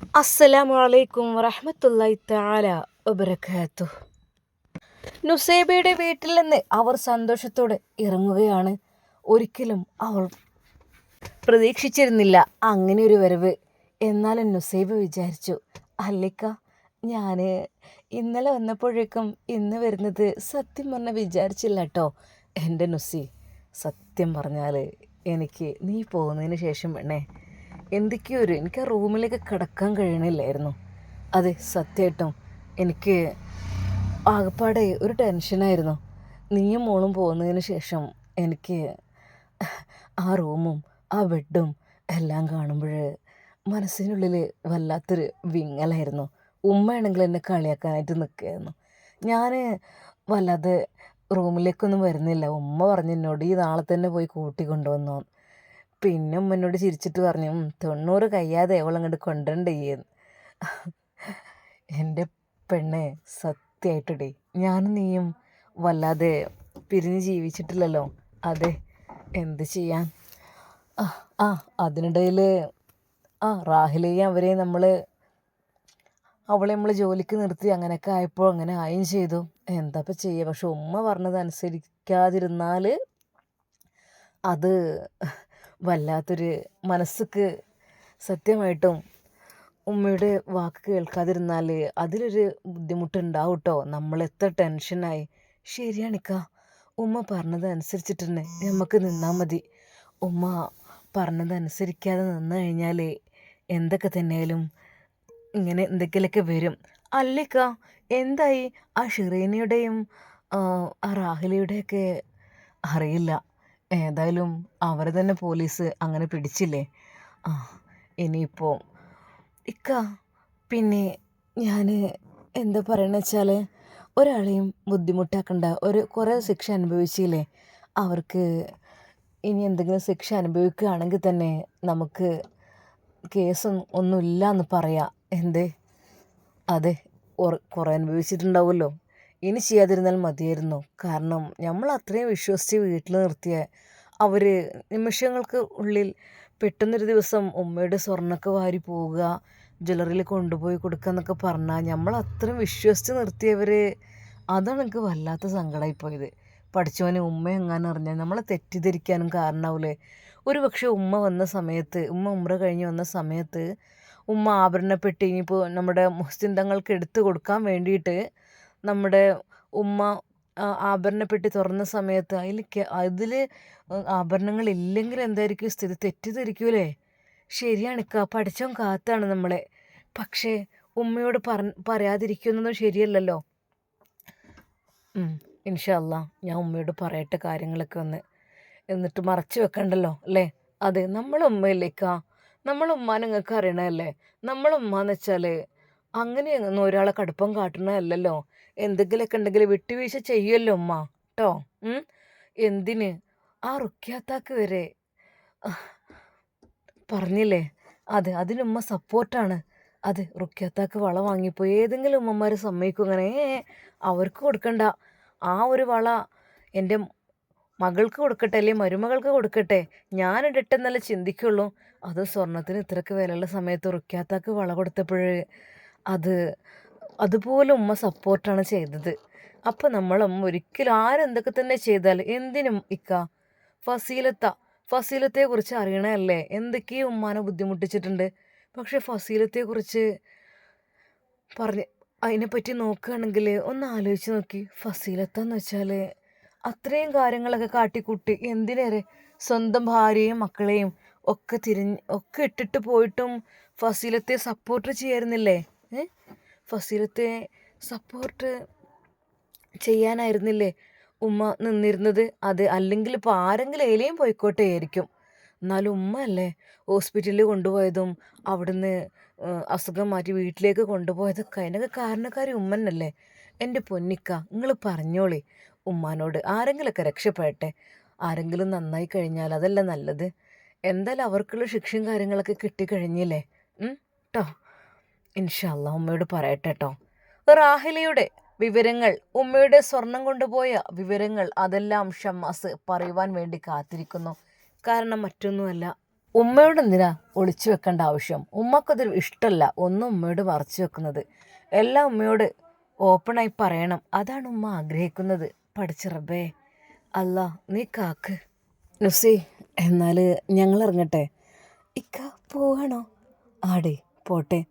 അസ്സലാമു അലൈക്കും വറഹ്മത്തുള്ളാഹി തആല വബറകാത്തു. നുസൈബയുടെ വീട്ടിൽ നിന്ന് അവർ സന്തോഷത്തോടെ ഇറങ്ങുകയാണ്. ഒരിക്കലും അവൾ പ്രതീക്ഷിച്ചിരുന്നില്ല അങ്ങനെ ഒരു വരവ്. എന്നാലും നുസൈബ് വിചാരിച്ചു അല്ലിക്ക ഞാൻ ഇന്നലെ വന്നപ്പോഴേക്കും ഇന്ന് വരുന്നത് സത്യം പറഞ്ഞാൽ വിചാരിച്ചില്ല കേട്ടോ എന്റെ നുസി സത്യം പറഞ്ഞാൽ എനിക്ക് നീ പോകുന്നതിന് ശേഷം വേണേ. എന്തൊക്കെയോ ഒരു എനിക്ക് ആ റൂമിലേക്ക് കിടക്കാൻ കഴിയണില്ലായിരുന്നു. അതെ സത്യമായിട്ടും എനിക്ക് ആകപ്പാടെ ഒരു ടെൻഷനായിരുന്നു. നീയും മോളും പോകുന്നതിന് ശേഷം എനിക്ക് ആ റൂമും ആ ബെഡും എല്ലാം കാണുമ്പോൾ മനസ്സിനുള്ളിൽ വല്ലാത്തൊരു വിങ്ങലായിരുന്നു. ഉമ്മയാണെങ്കിൽ എന്നെ കളിയാക്കാനായിട്ട് നിൽക്കുകയായിരുന്നു. ഞാൻ വല്ലാതെ റൂമിലേക്കൊന്നും വരുന്നില്ല. ഉമ്മ പറഞ്ഞു എന്നോട് ഈ നാളെ തന്നെ പോയി കൂട്ടിക്കൊണ്ടുവന്നു പിന്നെ ഉമ്മനോട് ചിരിച്ചിട്ട് പറഞ്ഞു "ഉം, തൊണ്ണൂറ് കഴിയാതെ അവളങ്ങോട്ട് കൊണ്ടുവരണ്ടേ എന്ന് എന്റെ പെണ്ണെ സത്യമായിട്ടടേ ഞാനും നീയും വല്ലാതെ പിരിഞ്ഞ് ജീവിച്ചിട്ടില്ലല്ലോ. അതെ എന്ത് ചെയ്യാൻ? ആ ആ അതിനിടയിൽ ആ റാഹിലെയും അവരെയും നമ്മൾ അവളെ നമ്മൾ ജോലിക്ക് നിർത്തി അങ്ങനെയൊക്കെ ആയപ്പോൾ അങ്ങനെ ആയും ചെയ്തു. എന്താ ഇപ്പം ചെയ്യുക പക്ഷെ ഉമ്മ പറഞ്ഞത് അനുസരിക്കാതിരുന്നാൽ അത് വല്ലാത്തൊരു മനസ്സുക്ക് സത്യമായിട്ടും ഉമ്മയുടെ വാക്ക് കേൾക്കാതിരുന്നാൽ അതിലൊരു ബുദ്ധിമുട്ടുണ്ടാവും കേട്ടോ നമ്മൾ എത്ര ടെൻഷനായി. ശരിയാണിക്ക. ഉമ്മ പറഞ്ഞതനുസരിച്ചിട്ട് തന്നെ നമുക്ക് നിന്നാൽ മതി. ഉമ്മ പറഞ്ഞതനുസരിക്കാതെ നിന്ന് കഴിഞ്ഞാൽ എന്തൊക്കെ തന്നെയാലും ഇങ്ങനെ എന്തെങ്കിലുമൊക്കെ വരും. അല്ലിക്ക എന്തായി? ആ ഷിറീനയുടെയും ആ റാഹിലയുടെയൊക്കെ അറിയില്ല. ഏതായാലും അവരെ തന്നെ പോലീസ് അങ്ങനെ പിടിച്ചില്ലേ? ആ ഇനിയിപ്പോൾ ഇക്ക പിന്നെ ഞാൻ എന്താ പറയണ വെച്ചാൽ ഒരാളെയും ബുദ്ധിമുട്ടാക്കണ്ട. ഒരു കുറേ ശിക്ഷ അനുഭവിച്ചില്ലേ? അവർക്ക് ഇനി എന്തെങ്കിലും ശിക്ഷ അനുഭവിക്കുകയാണെങ്കിൽ തന്നെ നമുക്ക് കേസും ഒന്നുമില്ല എന്ന് പറയാം. എന്തേ? അതെ കുറേ അനുഭവിച്ചിട്ടുണ്ടാവുമല്ലോ. ഇനി ചെയ്യാതിരുന്നാൽ മതിയായിരുന്നു. കാരണം നമ്മൾ അത്രയും വിശ്വസിച്ച് വീട്ടിൽ നിർത്തിയ അവർ നിമിഷങ്ങൾക്ക് ഉള്ളിൽ പെട്ടെന്നൊരു ദിവസം ഉമ്മയുടെ സ്വർണമൊക്കെ വാരി പോവുക ജ്വല്ലറിയിൽ കൊണ്ടുപോയി കൊടുക്കുക എന്നൊക്കെ പറഞ്ഞാൽ നമ്മൾ അത്രയും വിശ്വസിച്ച് നിർത്തിയവർ അതാണ് എനിക്ക് വല്ലാത്ത സങ്കടമായിപ്പോയത് പഠിച്ചവനെ ഉമ്മ എങ്ങാനും അറിഞ്ഞാൽ നമ്മളെ തെറ്റിദ്ധരിക്കാനും കാരണമാവില്ലേ ഒരു പക്ഷേ ഉമ്മ വന്ന സമയത്ത് ഉമ്മ ഉമ്ര കഴിഞ്ഞ് വന്ന സമയത്ത് ഉമ്മ ആഭരണപ്പെട്ടി ഇനിയിപ്പോൾ നമ്മുടെ മുസ്ലിം തങ്ങൾക്ക് എടുത്തു കൊടുക്കാൻ വേണ്ടിയിട്ട് നമ്മുടെ ഉമ്മ ആഭരണപ്പെട്ടി തുറന്ന സമയത്ത് അതിൽ അതിൽ ആഭരണങ്ങൾ ഇല്ലെങ്കിൽ എന്തായിരിക്കും സ്ഥിതി? തെറ്റിദ്ധരിക്കൂലേ? ശരിയാണ് ഇക്ക പഠിച്ചവൻ കാത്താണ് നമ്മളെ. പക്ഷേ ഉമ്മയോട് പറ പറയാതിരിക്കുന്നതും ശരിയല്ലല്ലോ. ഇൻഷല്ല ഞാൻ ഉമ്മയോട് പറയട്ടെ കാര്യങ്ങളൊക്കെ ഒന്ന്. എന്നിട്ട് മറച്ചു വെക്കണ്ടല്ലോ അല്ലേ? അതെ നമ്മളെ ഉമ്മയിലേക്കാ നമ്മളെ ഉമ്മ നിങ്ങൾക്ക് അറിയണമല്ലേ നമ്മളെ ഉമ്മാന്ന് വെച്ചാൽ അങ്ങനെ ഒന്നും ഒരാളെ കടുപ്പം കാട്ടണതല്ലല്ലോ എന്തെങ്കിലുമൊക്കെ ഉണ്ടെങ്കിൽ വിട്ടുവീഴ്ച ചെയ്യുമല്ലോ ഉമ്മ. കേട്ടോ എന്തിന്? ആ റുക്യാത്താക്ക് വരെ. പറഞ്ഞില്ലേ? അതെ അതിനുമ്മ സപ്പോർട്ടാണ്. അതെ റുക്യാത്താക്ക് വള വാങ്ങിപ്പോയി ഏതെങ്കിലും ഉമ്മമാർ സമ്മതിക്കും അങ്ങനെ അവർക്ക് കൊടുക്കണ്ട. ആ ഒരു വള എന്റെ മകൾക്ക് കൊടുക്കട്ടെ അല്ലെങ്കിൽ മരുമകൾക്ക് കൊടുക്കട്ടെ. ഞാൻ ഇടട്ടെന്നല്ല ചിന്തിക്കുള്ളൂ. അത് സ്വർണത്തിന് ഇത്രയ്ക്ക് വിലയുള്ള സമയത്ത് റുക്യാത്താക്ക് വള കൊടുത്തപ്പോൾ അത് അതുപോലെ ഉമ്മ സപ്പോർട്ടാണ് ചെയ്തത്. അപ്പം നമ്മളമ്മ ഒരിക്കലും ആരെന്തൊക്കെ തന്നെ ചെയ്താൽ എന്തിനും ഇക്ക? ഫസീലത്ത ഫസീലത്തെക്കുറിച്ച് അറിയണമല്ലേ എന്തൊക്കെയോ ഉമ്മാനെ ബുദ്ധിമുട്ടിച്ചിട്ടുണ്ട്? പക്ഷേ ഫസീലത്തെക്കുറിച്ച് പറഞ്ഞ് അതിനെപ്പറ്റി നോക്കുകയാണെങ്കിൽ ഒന്ന് ആലോചിച്ച് നോക്കി. ഫസീലത്തെന്ന് വെച്ചാൽ അത്രയും കാര്യങ്ങളൊക്കെ കാട്ടിക്കൂട്ടി എന്തിനേറെ സ്വന്തം ഭാര്യയും മക്കളെയും ഒക്കെ തിരിഞ്ഞ് ഒക്കെ ഇട്ടിട്ട് പോയിട്ടും ഫസീലത്തെ സപ്പോർട്ട് ചെയ്യായിരുന്നില്ലേ? ഫസീലത്തെ സപ്പോർട്ട് ചെയ്യാനായിരുന്നില്ലേ? ഉമ്മ നിന്നിരുന്നത്? അത് അല്ലെങ്കിൽ ഇപ്പോൾ ആരെങ്കിലും ഏലയും പോയിക്കോട്ടെ ആയിരിക്കും. എന്നാലും ഉമ്മ അല്ലേ ഹോസ്പിറ്റലിൽ കൊണ്ടുപോയതും അവിടുന്ന് അസുഖം മാറ്റി വീട്ടിലേക്ക് കൊണ്ടുപോയതൊക്കെ അതിനൊക്കെ കാരണക്കാരി ഉമ്മന്നല്ലേ എന്റെ പൊന്നിക്ക നിങ്ങൾ പറഞ്ഞോളി. ഉമ്മാനോട് ആരെങ്കിലുമൊക്കെ രക്ഷപ്പെടട്ടെ. ആരെങ്കിലും നന്നായി കഴിഞ്ഞാൽ അതല്ല നല്ലത്. എന്തായാലും അവർക്കുള്ള ശിക്ഷയും കാര്യങ്ങളൊക്കെ കിട്ടിക്കഴിഞ്ഞില്ലേ? കേട്ടോ ഇൻഷല്ല ഉമ്മയോട് പറയട്ടെ കേട്ടോ റാഹിലയുടെ വിവരങ്ങൾ ഉമ്മയുടെ സ്വർണം കൊണ്ടുപോയ വിവരങ്ങൾ അതെല്ലാം ഷമ്മാസ് പറയുവാൻ വേണ്ടി കാത്തിരിക്കുന്നു. കാരണം മറ്റൊന്നുമല്ല ഉമ്മയോട് എന്തിനാ ഒളിച്ചു വെക്കേണ്ട ആവശ്യം? ഉമ്മക്കതൊരു ഇഷ്ടമല്ല ഒന്നും ഉമ്മയോട് മറച്ചു വെക്കുന്നത്. എല്ലാം ഉമ്മയോട് ഓപ്പണായി പറയണം. അതാണ് ഉമ്മ ആഗ്രഹിക്കുന്നത്. പഠിച്ചിറബേ അല്ല നീ കാക്ക്. നുസി എന്നാൽ ഞങ്ങൾ ഇറങ്ങട്ടെ. ഇക്ക പോവാണോ? ആടേ പോട്ടെ.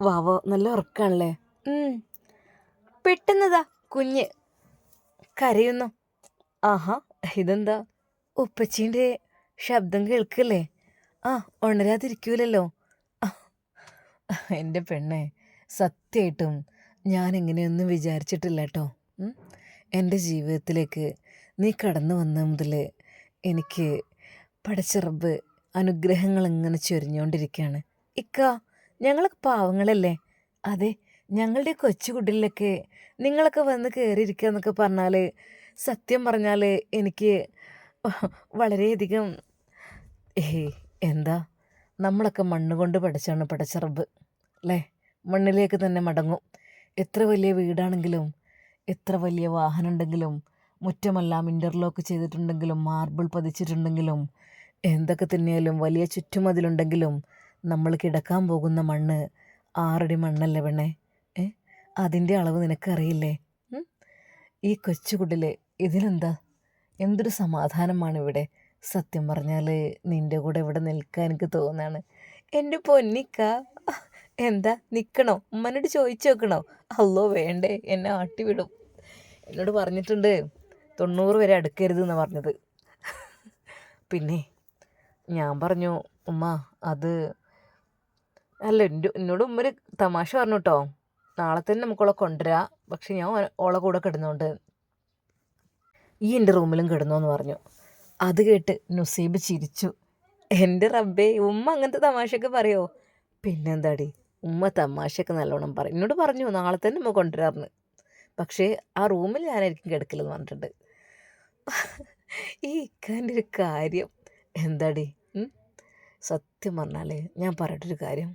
വാവോ നല്ല ഉറക്കാണല്ലേ. പെട്ടെന്നതാ കുഞ്ഞ്. കരയുന്നു. ആഹാ ഇതെന്താ? ഉപ്പച്ചീന്റെ ശബ്ദം കേൾക്കല്ലേ? ആ ഉണരാതിരിക്കൂലല്ലോ. എന്റെ പെണ്ണെ സത്യമായിട്ടും ഞാൻ എങ്ങനെയൊന്നും വിചാരിച്ചിട്ടില്ല കേട്ടോ എന്റെ ജീവിതത്തിലേക്ക് നീ കടന്നു വന്ന മുതൽ എനിക്ക് പടച്ചിറബ് അനുഗ്രഹങ്ങൾ ഇങ്ങനെ ചൊരിഞ്ഞുകൊണ്ടിരിക്കുകയാണ് ഇക്ക ഞങ്ങളൊക്കെ പാവങ്ങളല്ലേ? അതെ ഞങ്ങളുടെ കൊച്ചുകുട്ടിലൊക്കെ നിങ്ങളൊക്കെ വന്ന് കയറിയിരിക്കുക എന്നൊക്കെ പറഞ്ഞാൽ സത്യം പറഞ്ഞാൽ എനിക്ക് വളരെയധികം ഏയ് എന്താ? നമ്മളൊക്കെ മണ്ണ് കൊണ്ട് പഠിച്ചാണ് പടച്ചിറബ് അല്ലേ? മണ്ണിലേക്ക് തന്നെ മടങ്ങും. എത്ര വലിയ വീടാണെങ്കിലും എത്ര വലിയ വാഹനം ഉണ്ടെങ്കിലും മുറ്റമെല്ലാം ഇന്റർലോക്ക് ചെയ്തിട്ടുണ്ടെങ്കിലും മാർബിൾ പതിച്ചിട്ടുണ്ടെങ്കിലും എന്തൊക്കെ തന്നെയാലും വലിയ ചുറ്റുമതിലുണ്ടെങ്കിലും നമ്മൾ കിടക്കാൻ പോകുന്ന മണ്ണ് ആറടി മണ്ണല്ലേ പെണ്ണേ? ഏ? അതിന്റെ അളവ് നിനക്കറിയില്ലേ? ഈ കൊച്ചുകുടിൽ ഇതിലെന്താ? എന്തൊരു സമാധാനമാണ് ഇവിടെ സത്യം പറഞ്ഞാൽ നിന്റെ കൂടെ ഇവിടെ നിൽക്കാൻ എനിക്ക് തോന്നുകയാണ് എന്റെ പൊന്നിക്ക. എന്താ? നിൽക്കണോ ഉമ്മനോട് ചോദിച്ചു നോക്കണോ? അല്ലോ വേണ്ടേ. എന്നെ ആട്ടിവിടും. എന്നോട് പറഞ്ഞിട്ടുണ്ട് തൊണ്ണൂറ് വരെ അടുക്കരുത് എന്ന് പറഞ്ഞത്. പിന്നെ ഞാൻ പറഞ്ഞു ഉമ്മ അത് അല്ല എന്നോട് ഉമ്മ ഒരു തമാശ പറഞ്ഞു കേട്ടോ നാളെ തന്നെ നമുക്കോളെ കൊണ്ടുവരാം. പക്ഷെ ഞാൻ ഓളെ കൂടെ കിടന്നുകൊണ്ട് ഈ എന്റെ റൂമിലും കിടന്നു എന്ന് പറഞ്ഞു. അത് കേട്ട് നുസീബ് ചിരിച്ചു. എന്റെ റബ്ബേ ഉമ്മ അങ്ങനത്തെ തമാശയൊക്കെ പറയുമോ പിന്നെന്താടി? ഉമ്മ തമാശയൊക്കെ നല്ലോണം പറയും. എന്നോട് പറഞ്ഞു നാളെ തന്നെ ഉമ്മ കൊണ്ടുവരാറുണ്ട് പക്ഷേ ആ റൂമിൽ ഞാനായിരിക്കും കിടക്കില്ലെന്ന് പറഞ്ഞിട്ടുണ്ട്. ഈ ഇക്കാന്റെ ഒരു കാര്യം എന്താടി? സത്യം പറഞ്ഞാൽ ഞാൻ പറയട്ടൊരു കാര്യം.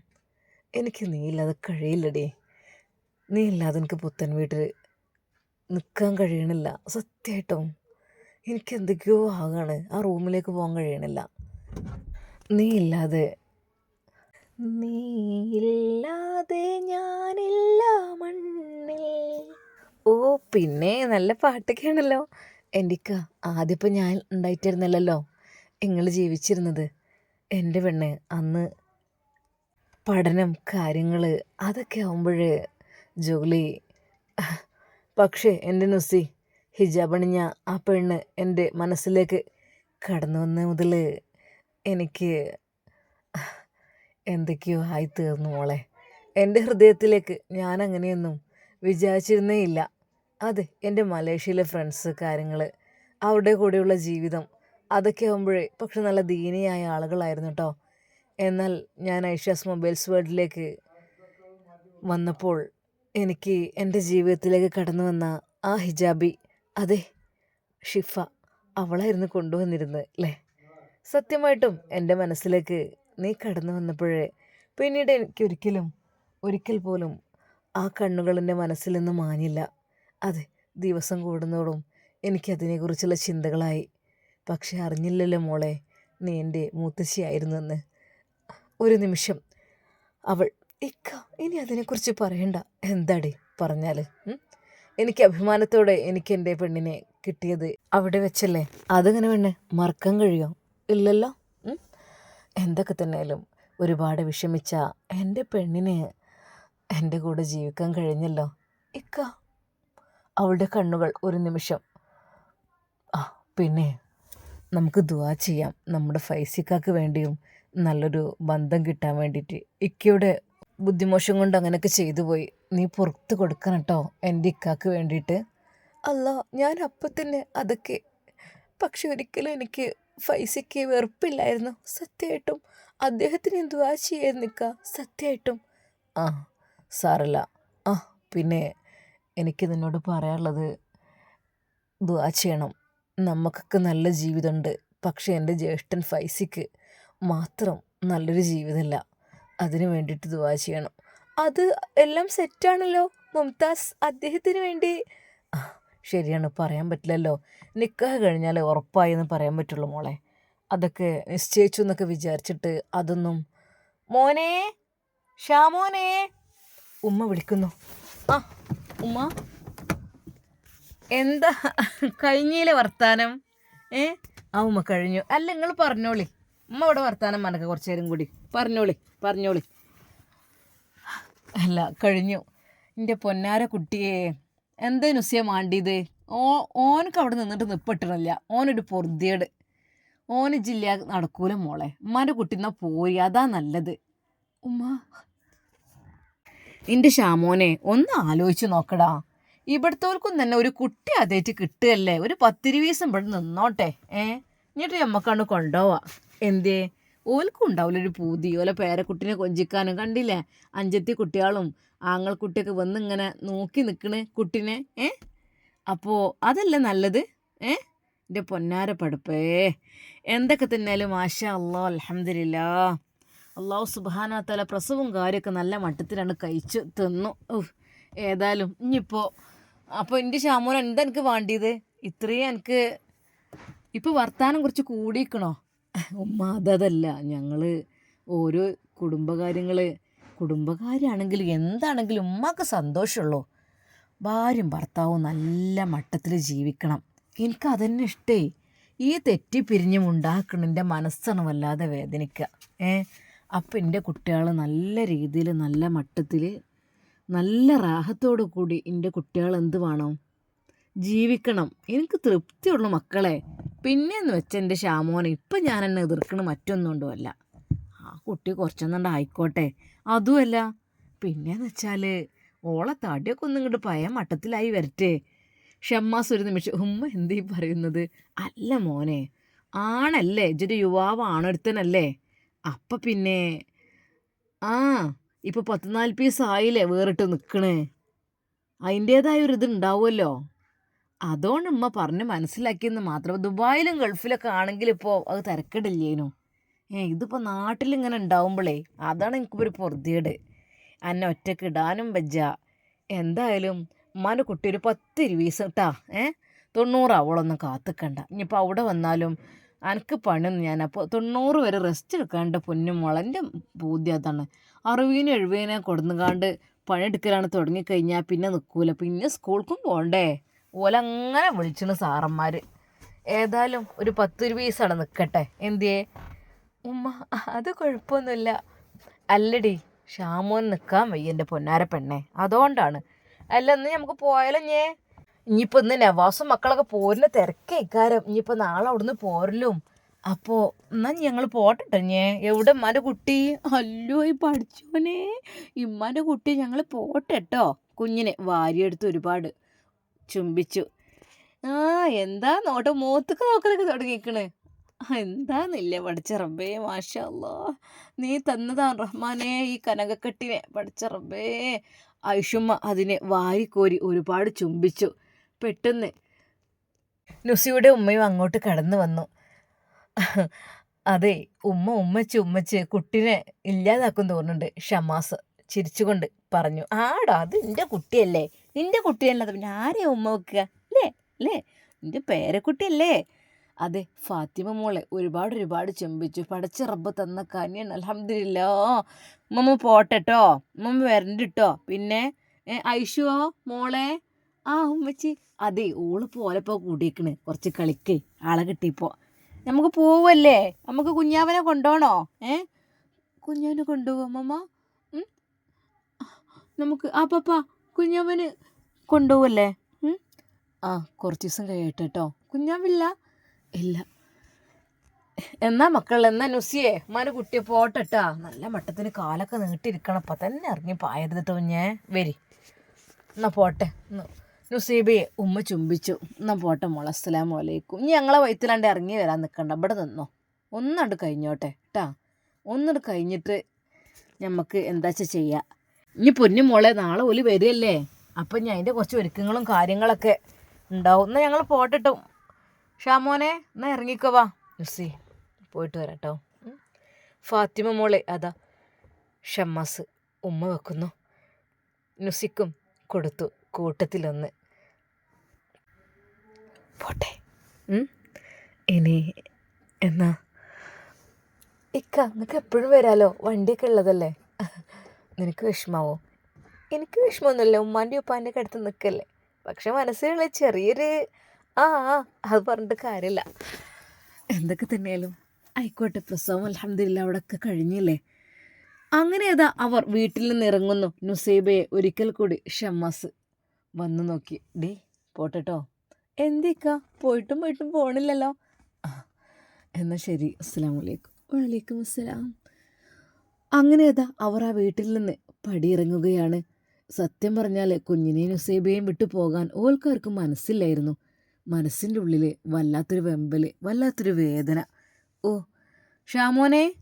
എനിക്ക് നീ ഇല്ലാതെ കഴിയില്ലടി. നീ ഇല്ലാതെ എനിക്ക് പുത്തൻ വീട്ടിൽ നിൽക്കാൻ കഴിയണില്ല. സത്യമായിട്ടും എനിക്ക് എന്തൊക്കെയോ ആകാണ്. ആ റൂമിലേക്ക് പോകാൻ കഴിയണില്ല. നീ ഇല്ലാതെ നീ ഇല്ലാതെ ഞാനില്ല മണ്ണിൽ. ഓ പിന്നെ നല്ല പാട്ടൊക്കെയാണല്ലോ. എന്റെ ഇക്ക ആദ്യം ഇപ്പം ഞാൻ ഉണ്ടായിട്ടിരുന്നല്ലോ നിങ്ങൾ ജീവിച്ചിരുന്നത്. എന്റെ പെണ്ണ് അന്ന് പഠനം കാര്യങ്ങൾ അതൊക്കെ ആകുമ്പോൾ ജോലി. പക്ഷേ എന്റെ നുസി ഹിജാബ് അണിഞ്ഞ ആ പെണ്ണ് എന്റെ മനസ്സിലേക്ക് കടന്നു വന്ന മുതൽ എനിക്ക് എന്തൊക്കെയോ ആയി തീർന്നു മോളെ. എന്റെ ഹൃദയത്തിലേക്ക് ഞാൻ അങ്ങനെയൊന്നും വിചാരിച്ചിരുന്നേ ഇല്ല. അതെ എന്റെ മലേഷ്യയിലെ ഫ്രണ്ട്സ് കാര്യങ്ങൾ അവരുടെ കൂടെയുള്ള ജീവിതം അതൊക്കെ ആകുമ്പോഴേ പക്ഷെ നല്ല ദീനിയായ ആളുകളായിരുന്നു കേട്ടോ എന്നാൽ ഞാൻ ഐഷാസ് മൊബൈൽസ് വേൾഡിലേക്ക് വന്നപ്പോൾ എനിക്ക് എന്റെ ജീവിതത്തിലേക്ക് കടന്നു വന്ന ആ ഹിജാബി അതെ ഷിഫ അവളായിരുന്നു കൊണ്ടുവന്നിരുന്നത് അല്ലേ? സത്യമായിട്ടും എന്റെ മനസ്സിലേക്ക് നീ കടന്നു വന്നപ്പോഴേ പിന്നീട് എനിക്ക് ഒരിക്കലും ഒരിക്കൽ പോലും ആ കണ്ണുകൾ എന്റെ മനസ്സിൽ നിന്ന് മാഞ്ഞില്ല. അതെ ദിവസം കൂടുന്നതോടും എനിക്കതിനെക്കുറിച്ചുള്ള ചിന്തകളായി. പക്ഷെ അറിഞ്ഞില്ലല്ലോ മോളെ നീ എന്റെ മൂത്തശ്ശിയായിരുന്നു എന്ന് ഒരു നിമിഷം. അവൾ ഇക്ക ഇനി അതിനെക്കുറിച്ച് പറയണ്ട. എന്താടി പറഞ്ഞാൽ എനിക്ക് അഭിമാനത്തോടെ എനിക്ക് എന്റെ പെണ്ണിനെ കിട്ടിയത് അവിടെ വെച്ചല്ലേ? അതങ്ങനെ പെണ്ണെ? മറക്കാൻ കഴിയോ? ഇല്ലല്ലോ? എന്തൊക്കെ തന്നെയാലും ഒരുപാട് വിഷമിച്ച എന്റെ പെണ്ണിന് എന്റെ കൂടെ ജീവിക്കാൻ കഴിഞ്ഞല്ലോ. ഇക്ക. അവളുടെ കണ്ണുകൾ ഒരു നിമിഷം. ആ പിന്നെ നമുക്ക് ദുവാ ചെയ്യാം. നമ്മുടെ ഫൈസിക്കാക്ക് വേണ്ടിയും നല്ലൊരു ബന്ധം കിട്ടാൻ വേണ്ടിയിട്ട് ഇക്കയുടെ ബുദ്ധിമോശം കൊണ്ട് അങ്ങനെയൊക്കെ ചെയ്തു പോയി. നീ പുറത്ത് കൊടുക്കണം കേട്ടോ എന്റെ ഇക്കാക്ക് വേണ്ടിയിട്ട്. അല്ല ഞാൻ അപ്പം തന്നെ അതൊക്കെ. പക്ഷെ ഒരിക്കലും എനിക്ക് ഫൈസയ്ക്ക് വെറുപ്പില്ലായിരുന്നു. സത്യമായിട്ടും അദ്ദേഹത്തിന് എന്തുവാ ചെയ്യാൻ നിൽക്കുക സത്യമായിട്ടും ആ സാറല്ല. ആ പിന്നെ എനിക്ക് നിന്നോട് പറയാനുള്ളത് ദുആ ചെയ്യണം. നമുക്കൊക്കെ നല്ല ജീവിതമുണ്ട്. പക്ഷേ എന്റെ ജ്യേഷ്ഠൻ ഫൈസിക്ക് മാത്രം നല്ലൊരു ജീവിതമല്ല. അതിന് വേണ്ടിയിട്ട് ദുവാ ചെയ്യണം. അത് എല്ലാം സെറ്റാണല്ലോ മുംതാസ് അദ്ദേഹത്തിന് വേണ്ടി. ശരിയാണ്. പറയാൻ പറ്റില്ലല്ലോ. നിക്കാഹ് കഴിഞ്ഞാൽ ഉറപ്പായി എന്ന് പറയാൻ പറ്റുള്ളൂ മോളെ. അതൊക്കെ നിശ്ചയിച്ചു എന്നൊക്കെ വിചാരിച്ചിട്ട് അതൊന്നും. മോനെ ഷാമോനെ ഉമ്മ വിളിക്കുന്നു. ആ ഉമ്മ. എന്താ? കഴിഞ്ഞില്ലേ വർത്താനം? ഏ? ആ ഉമ്മ കഴിഞ്ഞു. അല്ല നിങ്ങൾ പറഞ്ഞോളി. ഉമ്മ ഇവിടെ വർത്താനം പറഞ്ഞ കുറച്ച് നേരം കൂടി. പറഞ്ഞോളി പറഞ്ഞോളി. അല്ല കഴിഞ്ഞു. എന്റെ പൊന്നാര കുട്ടിയെ എന്താ നുസ്യ മാണ്ടിയത് ഓ ഓനക്ക് അവിടെ നിന്നിട്ട് നിപ്പിട്ടിട്ടില്ല ഓനൊരു പൊറുതിയേട്. ഓന് ജില്ല നടക്കൂല മോളെ. ഉമ്മാന്റെ കുട്ടി എന്നാൽ പോയി അതാ നല്ലത്. ഉമ്മ. എന്റെ ഷാമോനെ ഒന്ന് ആലോചിച്ച് നോക്കടാ. ഇവിടുത്തോൽക്കും തന്നെ ഒരു കുട്ടി അതേറ്റ് കിട്ടുകയല്ലേ? ഒരു പത്തിരുവീസം ഇവിടെ നിന്നോട്ടെ ഏ? എന്നിട്ട് നമ്മക്കാണ് കൊണ്ടുപോവാ എന്തേ? ഓൽക്കും ഉണ്ടാവില്ല ഒരു പൂതി. ഓലെ പേരക്കുട്ടിനെ കൊഞ്ചിക്കാനും കണ്ടില്ലേ? അഞ്ചത്തി കുട്ടികളും ആങ്ങൾക്കുട്ടിയൊക്കെ വന്ന് ഇങ്ങനെ നോക്കി നിൽക്കണ് കുട്ടിനെ ഏ? അപ്പോൾ അതല്ലേ നല്ലത്? ഏ? എന്റെ പൊന്നാര പടുപ്പേ എന്തൊക്കെ തന്നെയാലും മാഷാ അള്ളാഹ് അലഹമില്ല അള്ളാഹു സുബാനത്തല പ്രസവും കാര്യമൊക്കെ നല്ല മട്ടത്തിലാണ് കഴിച്ച് തിന്നു. ഏതായാലും ഇനിയിപ്പോൾ അപ്പോൾ എന്റെ ഷാമോൻ എന്താ എനിക്ക് വേണ്ടിയത്? ഇത്രയും എനിക്ക് ഇപ്പോൾ വർത്താനം കുറച്ച് കൂടിയിക്കണോ? ഉമ്മ അതല്ല ഞങ്ങൾ ഓരോ കുടുംബകാര്യങ്ങൾ കുടുംബകാര്യാണെങ്കിൽ എന്താണെങ്കിലും ഉമ്മക്ക് സന്തോഷമുള്ളൂ ഭാര്യയും ഭർത്താവും നല്ല മട്ടത്തിൽ ജീവിക്കണം. എനിക്ക് അതന്നെ ഇഷ്ടേ. ഈ തെറ്റി പിരിഞ്ഞും ഉണ്ടാക്കണ മനസ്സാണ് വല്ലാതെ വേദനിക്കുക ഏ? അപ്പം എന്റെ കുട്ടികൾ നല്ല രീതിയിൽ നല്ല മട്ടത്തിൽ നല്ല റാഹത്തോടു കൂടി എന്റെ കുട്ടികൾ എന്ത് വേണം? ജീവിക്കണം. എനിക്ക് തൃപ്തിയുള്ള മക്കളെ. പിന്നെയെന്ന് വെച്ച എന്റെ ഷാമോനെ ഇപ്പം ഞാൻ എന്നെ എതിർക്കണ മറ്റൊന്നുകൊണ്ടുമല്ല ആ കുട്ടി കുറച്ചൊന്നുണ്ട് ആയിക്കോട്ടെ. അതുമല്ല പിന്നെയെന്ന് വെച്ചാൽ ഓളെ തടിയൊക്കെ ഒന്നും ഇങ്ങോട്ട് പയ മട്ടത്തിലായി വരട്ടെ. ഷമ്മാസ് ഒരു നിമിഷം ഉമ്മ എന്തീ പറയുന്നത്? അല്ല മോനെ ആണല്ലേ ഇജൊരു യുവാവ് ആണൊരുത്തനല്ലേ? അപ്പം പിന്നെ ആ ഇപ്പോൾ പത്ത് നാല് പീസ് ആയില്ലേ വേറിട്ട് നിൽക്കണേ അതിന്റേതായ ഒരു ഇത് ഉണ്ടാവുമല്ലോ അതുകൊണ്ട് ഉമ്മ പറഞ്ഞ് മനസ്സിലാക്കിയെന്ന് മാത്രം. ദുബായിലും ഗൾഫിലൊക്കെ ആണെങ്കിൽ ഇപ്പോൾ അത് തിരക്കിടില്ലേനു. ഏ ഇതിപ്പോൾ നാട്ടിലിങ്ങനെ ഉണ്ടാവുമ്പോഴേ അതാണ് എനിക്കൊരു പൊറുതിയുടെ അന്നെ ഒറ്റയ്ക്ക് ഇടാനും വെജ്ജ എന്തായാലും ഉമ്മാന്റെ കുട്ടി ഒരു പത്ത് ഇരുപീസ് കേട്ടാ ഏ തൊണ്ണൂറാവോളൊന്നും കാത്തിക്കണ്ട. ഇനിയിപ്പോൾ അവിടെ വന്നാലും എനിക്ക് പണിയൊന്നും ഞാൻ അപ്പോൾ തൊണ്ണൂറ് വരെ റെസ്റ്റ് എടുക്കാണ്ട് പൊന്നും മുളന്റെ ബോധ്യം അതാണ്. അറുപതിനും എഴുപതിനെ കൊടുന്നുകാണ്ട് പണിയെടുക്കലാണ് തുടങ്ങിക്കഴിഞ്ഞാൽ പിന്നെ നിൽക്കൂല പിന്നെ സ്കൂൾക്കും പോകണ്ടേ ഓലങ്ങനെ വിളിച്ചിന് സാറന്മാർ ഏതായാലും ഒരു പത്ത് രൂപീസാണ് നിൽക്കട്ടെ എന്തിയേ? ഉമ്മ അത് കുഴപ്പമൊന്നുമില്ല. അല്ലടി ഷാമോൻ നിൽക്കാൻ വയ്യ എന്റെ പൊന്നാര പെണ്ണെ. അതുകൊണ്ടാണ്. അല്ല ഇന്ന് നമുക്ക് പോയാലോ ഞേ ഇനിയിപ്പോൾ ഇന്ന് നവാസും മക്കളൊക്കെ പോരുന്ന തിരക്കേക്കാരം. ഇനിയിപ്പോൾ നാളെ അവിടുന്ന് പോരലും. അപ്പോൾ എന്നാൽ ഞങ്ങൾ പോട്ടെ ഞേ എവിടെ ഉമ്മാന്റെ കുട്ടി? അല്ലോ ഈ പഠിച്ചോനെ. ഇമ്മാന്റെ കുട്ടി ഞങ്ങൾ പോട്ടെട്ടോ. കുഞ്ഞിനെ വാരിയെടുത്ത് ഒരുപാട്. ചുംബിച്ചു. ആ എന്താ നോട്ട് മൂത്തക്ക് നോക്കലൊക്കെ തുടങ്ങിക്കണ് എന്താന്നില്ല പഠിച്ച റബ്ബേ മാഷല്ലോ നീ തന്നതാണ് റഹ്മാനെ ഈ കനകക്കെട്ടിനെ പഠിച്ച റബ്ബേ. ഐഷുമ്മ അതിനെ വാരിക്കോരി ഒരുപാട് ചുംബിച്ചു. പെട്ടെന്ന് നുസിയുടെ ഉമ്മയും അങ്ങോട്ട് കടന്നു വന്നു. അതെ ഉമ്മ ഉമ്മച്ച് ഉമ്മച്ച് കുട്ടിനെ ഇല്ലാതാക്കും തോന്നുന്നുണ്ട് ഷമാസ് ചിരിച്ചുകൊണ്ട് പറഞ്ഞു. ആടാ അത് എന്റെ കുട്ടിയല്ലേ? നിന്റെ കുട്ടിയല്ലാതെ പിന്നെ ആരെയാ ഉമ്മ വെക്കുക? അല്ലേ? അല്ലേ? നിന്റെ പേരക്കുട്ടിയല്ലേ? അതെ ഫാത്തിമ മോളെ ഒരുപാട് ഒരുപാട് ചെമ്പിച്ചു. പടച്ച റബ്ബ് തന്ന കനിയാണ്. അലഹമില്ല ഉമ്മ പോട്ടെട്ടോ. ഉമ്മ വരണ്ടിട്ടോ. പിന്നെ ഐഷുവോ മോളെ? ആ ഉമ്മച്ചി. അതെ ഓൾ പോലെപ്പോ കൂടിയേക്കണ്. കുറച്ച് കളിക്ക്. ആളെ കിട്ടിപ്പോ നമുക്ക് പോവല്ലേ? നമുക്ക് കുഞ്ഞാവനെ കൊണ്ടുപോകണോ ഏ? കുഞ്ഞാവനെ കൊണ്ടുപോകും അമ്മ നമുക്ക് ആ പപ്പ. കുഞ്ഞാവന് കൊണ്ടുപോവല്ലേ? ആ കുറച്ച് ദിവസം കഴിയട്ടെ കേട്ടോ കുഞ്ഞാമില്ല ഇല്ല. എന്നാ മക്കൾ എന്നാ നുസിയേ? ഉമ്മാന്റെ കുട്ടിയെ പോട്ടെട്ടാ നല്ല മട്ടത്തിന് കാലൊക്കെ നീട്ടിരിക്കണം. അപ്പം തന്നെ ഇറങ്ങി പായരുത് കുഞ്ഞേ. വരി. എന്നാ പോട്ടെ. നുസീബിയെ ഉമ്മ ചുംബിച്ചു. എന്നാ പോട്ടെ മോളെ. അസ്സലാമു അലൈക്കും. ഇനി ഞങ്ങളെ വയറ്റിലാണ്ട് ഇറങ്ങി വരാൻ നിൽക്കണ്ട ഇവിടെ നിന്നോ. ഒന്നണ്ട് കഴിഞ്ഞോട്ടെ കേട്ടാ ഒന്നണ്ട് കഴിഞ്ഞിട്ട് ഞമ്മക്ക് എന്താ വെച്ചാൽ ചെയ്യാം? ഇനി പൊന്നു മോളെ നാളെ ഒലി വരികയല്ലേ? അപ്പം ഞാൻ അതിന്റെ കുറച്ച് ഒരുക്കങ്ങളും കാര്യങ്ങളൊക്കെ ഉണ്ടാവും. എന്നാൽ ഞങ്ങൾ പോട്ടെട്ടോ ഷാമോനെ എന്നാ ഇറങ്ങിക്കോ വാ. നുസി പോയിട്ട് വരാട്ടോ. ഫാത്തിമ മോളെ അതാ ഷമ്മാസ് ഉമ്മ വെക്കുന്നു. നുസിക്കും കൊടുത്തു കൂട്ടത്തിലൊന്ന്. പോട്ടെ. ഇനി എന്നാ? ഇക്ക നിങ്ങൾക്ക് എപ്പോഴും വരാലോ? വണ്ടിയൊക്കെ ഉള്ളതല്ലേ? നിനക്ക് വിഷമാവോ? എനിക്ക് വിഷമമൊന്നുമില്ല ഉമ്മാന്റെ ഉപ്പാന്റെ അടുത്ത് നിൽക്കല്ലേ. പക്ഷെ മനസ്സിലുള്ള ചെറിയൊരു ആ ആ അത് പറഞ്ഞിട്ട് കാര്യമില്ല. എന്തൊക്കെ തന്നെയാലും ആയിക്കോട്ടെ. പ്രസവം അലഹമില്ല അവിടെയൊക്കെ കഴിഞ്ഞില്ലേ? അങ്ങനെ അതാ അവർ വീട്ടിൽ നിന്ന് ഇറങ്ങുന്നു. നുസൈബയെ ഒരിക്കൽ കൂടി ഷമ്മസ് വന്നു നോക്കി. ഡേ പോട്ടെട്ടോ. എന്തിക്കാ? പോയിട്ടും പോയിട്ടും പോണില്ലല്ലോ. എന്നാൽ എന്നാ ശരി. അസ്സാം വലൈക്കും വലൈക്കും അസ്സലാം. അങ്ങനെ അതാ അവർ ആ വീട്ടിൽ നിന്ന് പടിയിറങ്ങുകയാണ്. സത്യം പറഞ്ഞാൽ കുഞ്ഞിനെയും നുസൈബയും വിട്ടു പോകാൻ ഓൾക്കാർക്ക് മനസ്സില്ലായിരുന്നു. മനസ്സിന്റെ ഉള്ളിൽ വല്ലാത്തൊരു വെമ്പൽ വല്ലാത്തൊരു വേദന. ഓ ഷാമോനെ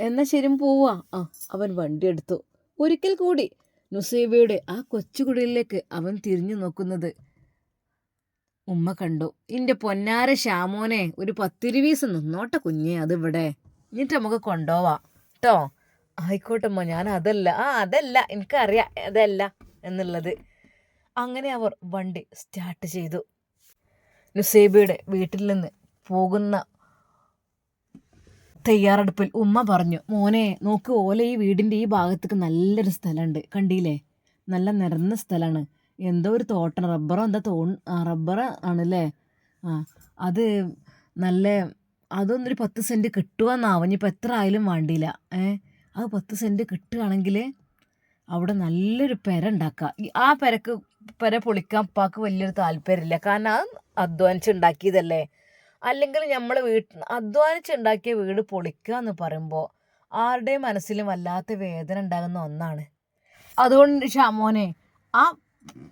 എന്നാ ശരി പോവാ. ആ അവൻ വണ്ടി എടുത്തു. ഒരിക്കൽ കൂടി നുസൈബയുടെ ആ കൊച്ചുകുടിലേക്ക് അവൻ തിരിഞ്ഞു നോക്കുന്നത് ഉമ്മ കണ്ടു. ഇന്റെ പൊന്നാര ഷാമോനെ ഒരു പത്തിരുവീസ് നിന്നോട്ടെ കുഞ്ഞെ അതിവിടെ. എന്നിട്ട് നമുക്ക് കൊണ്ടുപോവാ കേട്ടോ? ആയിക്കോട്ടമ്മ ഞാൻ അതല്ല. ആ അതല്ല. എനിക്കറിയാം. അതല്ല എന്നുള്ളത്. അങ്ങനെ അവർ വണ്ടി സ്റ്റാർട്ട് ചെയ്തു. നുസൈബയുടെ വീട്ടിൽ നിന്ന് പോകുന്ന തയ്യാറെടുപ്പിൽ ഉമ്മ പറഞ്ഞു മോനെ നോക്ക് ഓല ഈ വീടിന്റെ ഈ ഭാഗത്തേക്ക് നല്ലൊരു സ്ഥലമുണ്ട്. കണ്ടില്ലേ? നല്ല നിരന്ന സ്ഥലമാണ്. എന്തോ ഒരു തോട്ടം. റബ്ബറോ എന്താ തോ റബ്ബർ ആണല്ലേ? ആ അത് നല്ല അതൊന്നൊരു പത്ത് സെന്റ് കിട്ടുമെന്നാവും ഇനിയിപ്പോൾ എത്ര ആയാലും വേണ്ടിയില്ല. ഏ? അത് പത്ത് സെന്റ് കിട്ടുകയാണെങ്കിൽ അവിടെ നല്ലൊരു പെര ഉണ്ടാക്കുക ആ പെരക്ക് പെര പൊളിക്കാൻ ഉപ്പാക്ക് വലിയൊരു താല്പര്യമില്ല. കാരണം അത് അധ്വാനിച്ചുണ്ടാക്കിയതല്ലേ? അല്ലെങ്കിൽ നമ്മൾ വീട്ടിൽ അധ്വാനിച്ചുണ്ടാക്കിയ വീട് പൊളിക്കുക എന്ന് പറയുമ്പോൾ ആരുടെയും മനസ്സിലും വല്ലാത്ത വേദന ഉണ്ടാകുന്ന ഒന്നാണ്. അതുകൊണ്ട് ഷാമോനെ ആ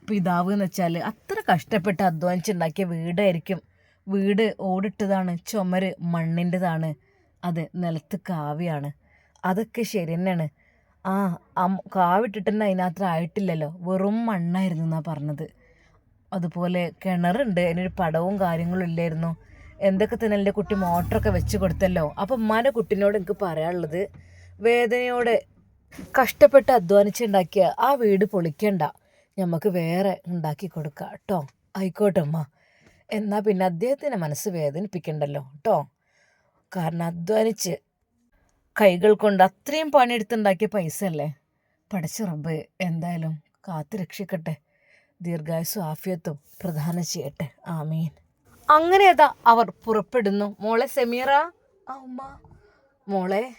പിതാവ് എന്ന് വെച്ചാൽ അത്ര കഷ്ടപ്പെട്ട് അധ്വാനിച്ചുണ്ടാക്കിയ വീടായിരിക്കും വീട് ഓടിട്ടതാണ് ചുമര് മണ്ണിന്റെതാണ് അത് നിലത്ത് കാവിയാണ്. അതൊക്കെ ശരി തന്നെയാണ് ആ കാവിട്ടിട്ട് തന്നെ അതിനകത്ത് ആയിട്ടില്ലല്ലോ. വെറും മണ്ണായിരുന്നു എന്നാണ് പറഞ്ഞത്. അതുപോലെ കിണറുണ്ട് അതിനൊരു പടവും കാര്യങ്ങളും ഇല്ലായിരുന്നു. എന്തൊക്കെ തന്നെ എന്റെ കുട്ടി മോട്ടറൊക്കെ വെച്ച് കൊടുത്തല്ലോ. അപ്പം ഉമ്മാന്റെ കുട്ടിനോട് എനിക്ക് പറയാനുള്ളത് വേദനയോടെ കഷ്ടപ്പെട്ട് അധ്വാനിച്ചുണ്ടാക്കിയ ആ വീട് പൊളിക്കണ്ട. നമുക്ക് വേറെ ഉണ്ടാക്കി കൊടുക്കാം. കേട്ടോ ആയിക്കോട്ടെ അമ്മ എന്നാൽ പിന്നെ അദ്ദേഹത്തിന്റെ മനസ്സ് വേദനിപ്പിക്കണ്ടല്ലോ കേട്ടോ കാരണം അധ്വാനിച്ച് കൈകൾ കൊണ്ട് അത്രയും പണിയെടുത്തുണ്ടാക്കിയ പൈസ അല്ലേ പഠിച്ച റബ്ബ് എന്തായാലും കാത്തു രക്ഷിക്കട്ടെ. ദീർഘായുസും ആഫിയത്തും പ്രധാനം ചെയ്യട്ടെ. ആമീൻ. അങ്ങനെ അതാ അവർ പുറപ്പെടുന്നു. മോളെ സെമീറ. ആ ഉമ്മ. മോളെ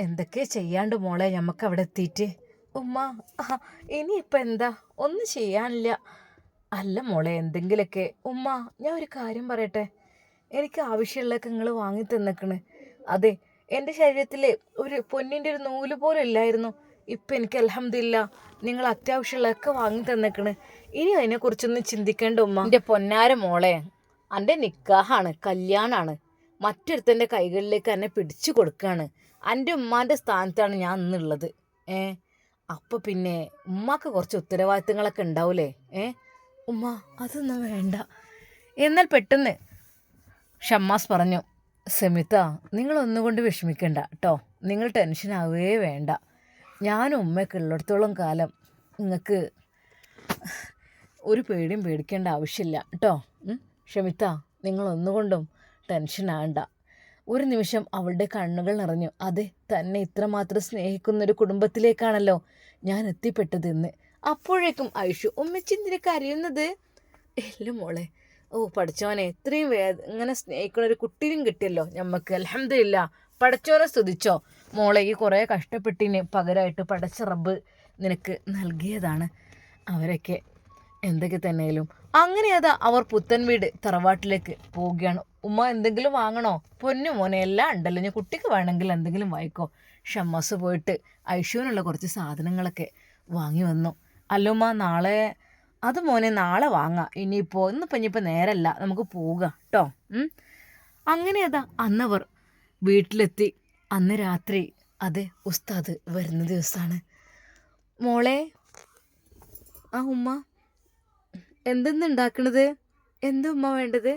എന്തൊക്കെ ചെയ്യാണ്ട് മോളെ ഞമ്മക്ക് അവിടെ എത്തിയിട്ട് ഉമ്മ ഇനിയിപ്പോൾ എന്താ? ഒന്നും ചെയ്യാനില്ല. അല്ല മോളെ എന്തെങ്കിലുമൊക്കെ ഉമ്മ ഞാൻ ഒരു കാര്യം പറയട്ടെ. എനിക്ക് ആവശ്യമുള്ളതൊക്കെ നിങ്ങൾ വാങ്ങി തന്നേക്കണ്. അതെ എന്റെ ശരീരത്തിൽ ഒരു പൊന്നിന്റെ ഒരു നൂൽ പോലും ഇല്ലായിരുന്നു. ഇപ്പം എനിക്ക് അലഹമില്ല നിങ്ങൾ അത്യാവശ്യമുള്ളതൊക്കെ വാങ്ങി തന്നേക്കണ്. ഇനി അതിനെക്കുറിച്ചൊന്നും ചിന്തിക്കേണ്ട ഉമ്മ. എന്റെ പൊന്നാര മോളെ എന്റെ നിക്കാഹാണ് കല്യാണമാണ് മറ്റൊരുത്തന്റെ കൈകളിലേക്ക് എന്നെ പിടിച്ചു കൊടുക്കുകയാണ് എന്റെ ഉമ്മാന്റെ സ്ഥാനത്താണ് ഞാൻ ഇന്നുള്ളത്. ഏ അപ്പോൾ പിന്നെ ഉമ്മാക്ക് കുറച്ച് ഉത്തരവാദിത്തങ്ങളൊക്കെ ഉണ്ടാവൂലേ? ഏ ഉമ്മ അതൊന്നും വേണ്ട. എന്നാൽ പെട്ടെന്ന് ഷമ്മാസ് പറഞ്ഞു സെമിത നിങ്ങൾ ഒന്നുകൊണ്ട് വിഷമിക്കണ്ട കേട്ടോ നിങ്ങൾ ടെൻഷൻ ആവുകയേ വേണ്ട. ഞാനും ഉമ്മയൊക്കെ ഉള്ളിടത്തോളം കാലം നിങ്ങൾക്ക് ഒരു പേടിയും പേടിക്കേണ്ട ആവശ്യമില്ല കേട്ടോ ഷമിത നിങ്ങൾ ഒന്നുകൊണ്ടും ടെൻഷൻ ആകണ്ട ഒരു നിമിഷം അവളുടെ കണ്ണുകൾ നിറഞ്ഞു. അതെ തന്നെ ഇത്രമാത്രം സ്നേഹിക്കുന്നൊരു കുടുംബത്തിലേക്കാണല്ലോ ഞാൻ എത്തിപ്പെട്ടതെന്ന്. അപ്പോഴേക്കും ഐഷു ഉമ്മച്ചിന്തിനെ കരയുന്നത്? ഇല്ല മോളെ ഓ പഠിച്ചോനെ ഇത്രയും വേ ഇങ്ങനെ സ്നേഹിക്കുന്ന ഒരു കുട്ടീനും കിട്ടിയല്ലോ ഞമ്മക്ക്. അലഹമില്ല പഠിച്ചോനെ സ്തുതിച്ചോ. മോളെ ഈ കുറേ കഷ്ടപ്പെട്ടിന് പകരമായിട്ട് പടച്ച റബ്ബ് നിനക്ക് നൽകിയതാണ് അവരൊക്കെ. എന്തൊക്കെ തന്നെയാലും. അങ്ങനെ അതാ അവർ പുത്തൻ വീട് തറവാട്ടിലേക്ക് പോവുകയാണ്. ഉമ്മ എന്തെങ്കിലും വാങ്ങണോ? പൊന്നു മോനെ എല്ലാം ഉണ്ടല്ലോ. ഞാൻ കുട്ടിക്ക് വേണമെങ്കിൽ എന്തെങ്കിലും വായിക്കോ ഷമ്മസ് പോയിട്ട് ഐഷുവിനുള്ള കുറച്ച് സാധനങ്ങളൊക്കെ വാങ്ങി വന്നു. അല്ലുമ്മ നാളെ അത് മോനെ നാളെ വാങ്ങാം. ഇനിയിപ്പോൾ ഇന്നിപ്പോൾ ഇനിയിപ്പോൾ നേരല്ല. നമുക്ക് പോവുക കേട്ടോ അങ്ങനെ അതാ അന്നവർ വീട്ടിലെത്തി. അന്ന് രാത്രി അതെ ഉസ്താദ് വരുന്ന ദിവസമാണ് മോളെ ആ ഉമ്മ എന്തെന്ന് ഉണ്ടാക്കണത് എന്താ ഉമ്മ വേണ്ടത്?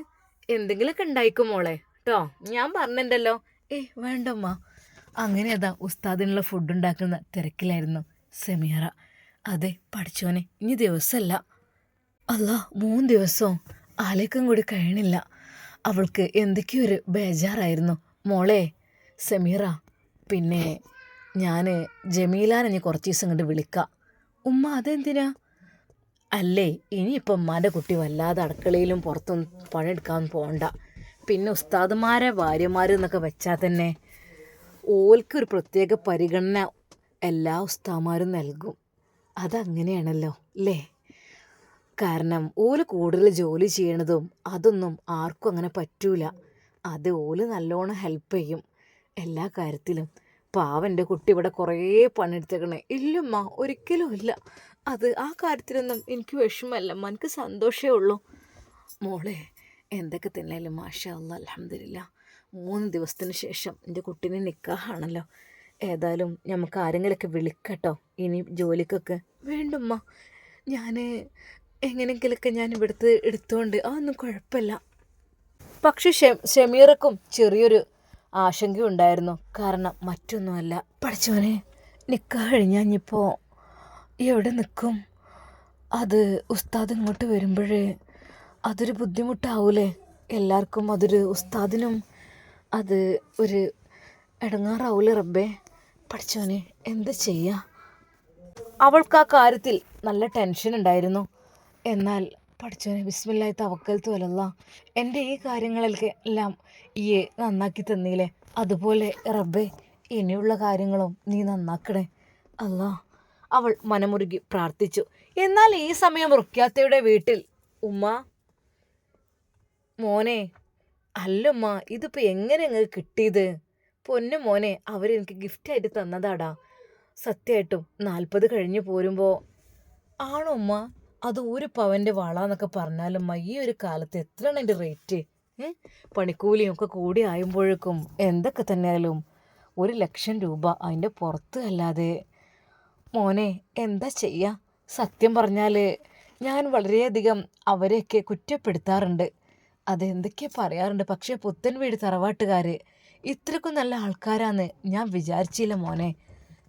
എന്തെങ്കിലുമൊക്കെ ഉണ്ടായിക്കും മോളെ കേട്ടോ ഞാൻ പറഞ്ഞിട്ടുണ്ടല്ലോ വേണ്ട ഉമ്മ. അങ്ങനെ അതാ ഉസ്താദിനുള്ള ഫുഡ് ഉണ്ടാക്കുന്ന തിരക്കിലായിരുന്നു സെമിയറ. അതെ പഠിച്ചോനെ. ഇനി ദിവസമല്ല അല്ല മൂന്ന് ദിവസവും. ആലേക്കും കൂടി കഴിയണില്ല. അവൾക്ക് എന്തൊക്കെയോ ഒരു ബേജാറായിരുന്നു. മോളെ സമീറ പിന്നെ ഞാൻ ജമീലാനെ ഇനി കുറച്ച് ദിവസം കണ്ട് വിളിക്കാം. ഉമ്മ അതെന്തിനാ? അല്ലേ ഇനിയിപ്പം ഉമ്മാന്റെ കുട്ടി വല്ലാതെ അടുക്കളയിലും പുറത്തും പണിയെടുക്കാൻ പോകണ്ട പിന്നെ ഉസ്താദുമാരെ ഭാര്യമാർ എന്നൊക്കെ വെച്ചാൽ തന്നെ ഓൽക്കൊരു പ്രത്യേക പരിഗണന എല്ലാ ഉസ്താമാരും നൽകും. അതങ്ങനെയാണല്ലോ അല്ലേ കാരണം ഓൽ കൂടുതൽ ജോലി ചെയ്യണതും അതൊന്നും ആർക്കും അങ്ങനെ പറ്റൂല. അത് ഓൽ നല്ലോണം ഹെൽപ്പ് ചെയ്യും. എല്ലാ കാര്യത്തിലും. പാവന്റെ കുട്ടി ഇവിടെ കുറേ പണിയെടുത്തേക്കണേ. ഇല്ലമ്മ ഒരിക്കലും ഇല്ല. അത് ആ കാര്യത്തിലൊന്നും എനിക്ക് വിഷമല്ല എനിക്ക് സന്തോഷമേ ഉള്ളൂ. മോളെ എന്തൊക്കെ തന്നെയാലും മാഷ അല്ല അലഹമില്ല മൂന്ന് ദിവസത്തിന് ശേഷം എന്റെ കുട്ടീനെ നിക്കാഹാണല്ലോ. ഏതായാലും നമുക്ക് ആരെങ്കിലുമൊക്കെ വിളിക്കട്ടോ. ഇനി ജോലിക്കൊക്കെ. വേണ്ടമ്മ. ഞാൻ എങ്ങനെയെങ്കിലൊക്കെ ഞാൻ ഇവിടുത്തെ എടുത്തുകൊണ്ട് അതൊന്നും കുഴപ്പമില്ല. പക്ഷെ ഷമീറക്കും ചെറിയൊരു ആശങ്കയുണ്ടായിരുന്നു. കാരണം മറ്റൊന്നുമല്ല. പഠിച്ചോനെ നിൽക്കാൻ ഇനിയിപ്പോൾ എവിടെ നിൽക്കും അത് ഉസ്താദ് ഇങ്ങോട്ട് വരുമ്പോഴേ അതൊരു ബുദ്ധിമുട്ടാവൂലേ? എല്ലാവർക്കും അതൊരു ഉസ്താദിനും അത് ഒരു ഇടങ്ങാറാവൂലേ റബ്ബേ? പഠിച്ചോനെ എന്താ ചെയ്യാ? അവൾക്ക് ആ കാര്യത്തിൽ നല്ല ടെൻഷൻ ഉണ്ടായിരുന്നു. എന്നാൽ പഠിച്ചോനെ വിസ്മില്ലായി തവക്കൽ തോലല്ല എന്റെ ഈ കാര്യങ്ങളൊക്കെ എല്ലാം ഈ നന്നാക്കി തന്നീലേ. അതുപോലെ റബ്ബേ ഇനിയുള്ള കാര്യങ്ങളും നീ നന്നാക്കണേ. അല്ല അവൾ മനമുരുകി പ്രാർത്ഥിച്ചു. എന്നാൽ ഈ സമയം റുക്യാത്തയുടെ വീട്ടിൽ ഉമ്മ മോനെ അല്ലമ്മ ഇതിപ്പോൾ എങ്ങനെ അങ്ങ് കിട്ടിയത്? പൊന്നു മോനെ അവരെനിക്ക് ഗിഫ്റ്റായിട്ട് തന്നതാടാ. സത്യമായിട്ടും നാൽപ്പത് കഴിഞ്ഞ് പോരുമ്പോൾ ആണോ ഉമ്മ? അത് ഒരു പവന്റെ വളന്നൊക്കെ പറഞ്ഞാലും ഈ ഒരു കാലത്ത് എത്രയാണ് അതിന്റെ റേറ്റ് പണിക്കൂലിയും ഒക്കെ കൂടി ആയുമ്പോഴേക്കും എന്തൊക്കെ തന്നെയാലും ഒരു ലക്ഷം രൂപ അതിന്റെ പുറത്ത് അല്ലാതെ. മോനെ എന്താ ചെയ്യുക സത്യം പറഞ്ഞാൽ ഞാൻ വളരെയധികം അവരെയൊക്കെ കുറ്റപ്പെടുത്താറുണ്ട്. അതെന്തൊക്കെയാ പറയാറുണ്ട്? പക്ഷേ പുത്തൻ വീട് തറവാട്ടുകാർ ഇത്രക്കും നല്ല ആൾക്കാരാന്ന് ഞാൻ വിചാരിച്ചില്ല മോനെ.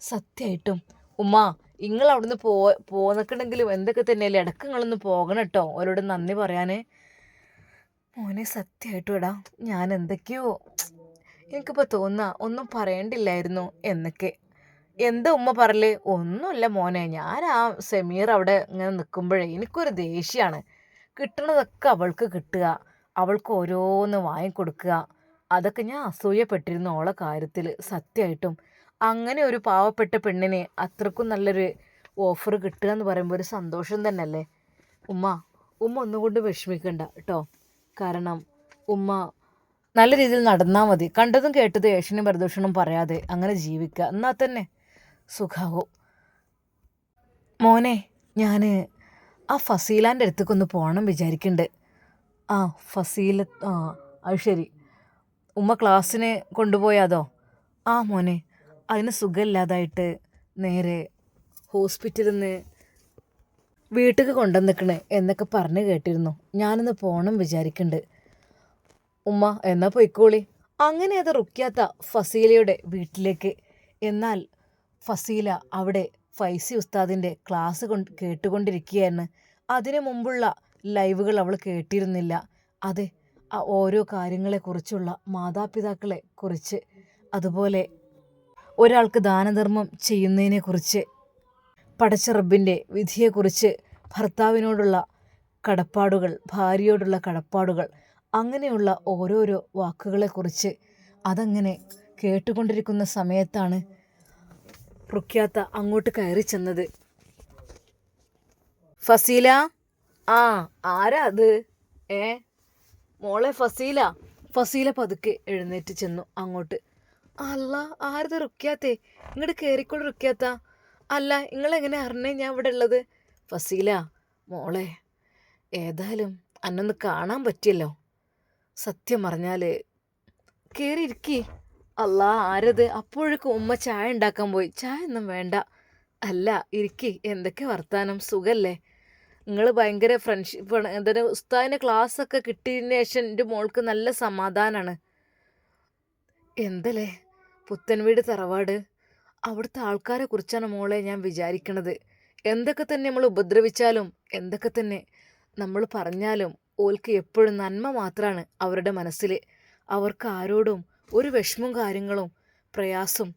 സത്യമായിട്ടും ഉമ്മ നിങ്ങൾ അവിടുന്ന് പോ പോന്നിട്ടുണ്ടെങ്കിലും എന്തൊക്കെ തന്നെയല്ലേ ഇടയ്ക്ക് നിങ്ങളൊന്ന് പോകണം കേട്ടോ അവരോട് നന്ദി പറയാൻ മോനെ സത്യമായിട്ടും എടാ ഞാൻ എന്തൊക്കെയോ എനിക്കിപ്പോൾ തോന്നുക ഒന്നും പറയണ്ടില്ലായിരുന്നു എന്നൊക്കെ. എന്താ ഉമ്മ പറയൽ ഒന്നുമില്ല മോനെ. ഞാൻ ആ സെമീർ അവിടെ ഇങ്ങനെ നിൽക്കുമ്പോഴേ എനിക്കൊരു ദേഷ്യമാണ് കിട്ടണതൊക്കെ അവൾക്ക് കിട്ടുക. അവൾക്ക് ഓരോന്ന് വാങ്ങിക്കൊടുക്കുക. അതൊക്കെ ഞാൻ അസൂയപ്പെട്ടിരുന്നു ഓളെ കാര്യത്തിൽ സത്യമായിട്ടും അങ്ങനെ ഒരു പാവപ്പെട്ട പെണ്ണിനെ അത്രക്കും നല്ലൊരു ഓഫർ കിട്ടുക എന്ന് പറയുമ്പോൾ ഒരു സന്തോഷം തന്നെയല്ലേ? ഉമ്മ ഉമ്മ ഒന്നുകൊണ്ട് വിഷമിക്കണ്ട കേട്ടോ. കാരണം ഉമ്മ നല്ല രീതിയിൽ നടന്നാൽ മതി. കണ്ടതും കേട്ടതും ഏഷ്യനും പ്രദൂഷണം പറയാതെ അങ്ങനെ ജീവിക്കുക. എന്നാൽ തന്നെ സുഖാവും. മോനെ ഞാൻ ആ ഫസീലാന്റെ അടുത്തേക്കൊന്ന് പോകണം വിചാരിക്കുന്നുണ്ട് ആ ഫസീല ആ അത് ശരി. ഉമ്മ ക്ലാസ്സിന് കൊണ്ടുപോയാതോ? ആ മോനെ അതിന് സുഖമില്ലാതായിട്ട് നേരെ ഹോസ്പിറ്റലിൽ നിന്ന് വീട്ടിലേക്ക് കൊണ്ടുവന്നിക്കണേ എന്നൊക്കെ പറഞ്ഞ് കേട്ടിരുന്നു. ഞാനിന്ന് പോകണം വിചാരിക്കുന്നുണ്ട് ഉമ്മ എന്നാ പൊയ്ക്കോളി. അങ്ങനെ അത് റുക്കിയാത്ത ഫസീലയുടെ വീട്ടിലേക്ക്. എന്നാൽ ഫസീല അവിടെ ഫൈസി ഉസ്താദിന്റെ ക്ലാസ് കൊണ്ട് കേട്ടുകൊണ്ടിരിക്കുകയാണ്. അതിനു മുമ്പുള്ള ലൈവുകൾ അവൾ കേട്ടിരുന്നില്ല. അതെ ഓരോ കാര്യങ്ങളെക്കുറിച്ചുള്ള മാതാപിതാക്കളെ കുറിച്ച് അതുപോലെ ഒരാൾക്ക് ദാനധർമ്മം ചെയ്യുന്നതിനെക്കുറിച്ച് പടച്ച റബ്ബിന്റെ വിധിയെക്കുറിച്ച് ഭർത്താവിനോടുള്ള കടപ്പാടുകൾ ഭാര്യയോടുള്ള കടപ്പാടുകൾ അങ്ങനെയുള്ള ഓരോരോ വാക്കുകളെക്കുറിച്ച് അതങ്ങനെ കേട്ടുകൊണ്ടിരിക്കുന്ന സമയത്താണ് റുക്യാത്ത അങ്ങോട്ട് കയറി ചെന്നത്. ഫസീല? ആ ആരാ അത്? ഏ? മോളെ ഫസീല. ഫസീല പതുക്കെ എഴുന്നേറ്റ് ചെന്നു അങ്ങോട്ട്. അല്ല ആരത് റുക്കിയാത്തേ ഇങ്ങോട്ട് കയറിക്കോട് റുക്കിയാത്ത അല്ല നിങ്ങളെങ്ങനെ അറിഞ്ഞേ ഞാൻ ഇവിടെ ഉള്ളത്? ഫസീല മോളെ ഏതായാലും അന്നൊന്ന് കാണാൻ പറ്റിയല്ലോ. സത്യം പറഞ്ഞാൽ കയറിയിരിക്കി അല്ല ആരത്? അപ്പോഴേക്കും ഉമ്മ ചായ ഉണ്ടാക്കാൻ പോയി. ചായ ഒന്നും വേണ്ട. അല്ല ഇരിക്കി. എന്തൊക്കെ വർത്താനം? സുഖല്ലേ? നിങ്ങൾ ഭയങ്കര ഫ്രണ്ട്ഷിപ്പ് എന്താ ഉസ്താദിന്റെ ക്ലാസ്സൊക്കെ കിട്ടിയതിന് ശേഷം എന്റെ മോൾക്ക് നല്ല സമാധാനമാണ് എന്തല്ലേ? പുത്തൻ വീട് തറവാട്. അവിടുത്തെ ആൾക്കാരെ കുറിച്ചാണ് മോളെ ഞാൻ വിചാരിക്കണത്. എന്തൊക്കെ തന്നെ നമ്മൾ ഉപദ്രവിച്ചാലും എന്തൊക്കെ തന്നെ നമ്മൾ പറഞ്ഞാലും ഓൽക്ക് എപ്പോഴും നന്മ മാത്രമാണ് അവരുടെ മനസ്സിൽ അവർക്ക് ആരോടും ഒരു വിഷമവും കാര്യങ്ങളും പ്രയാസം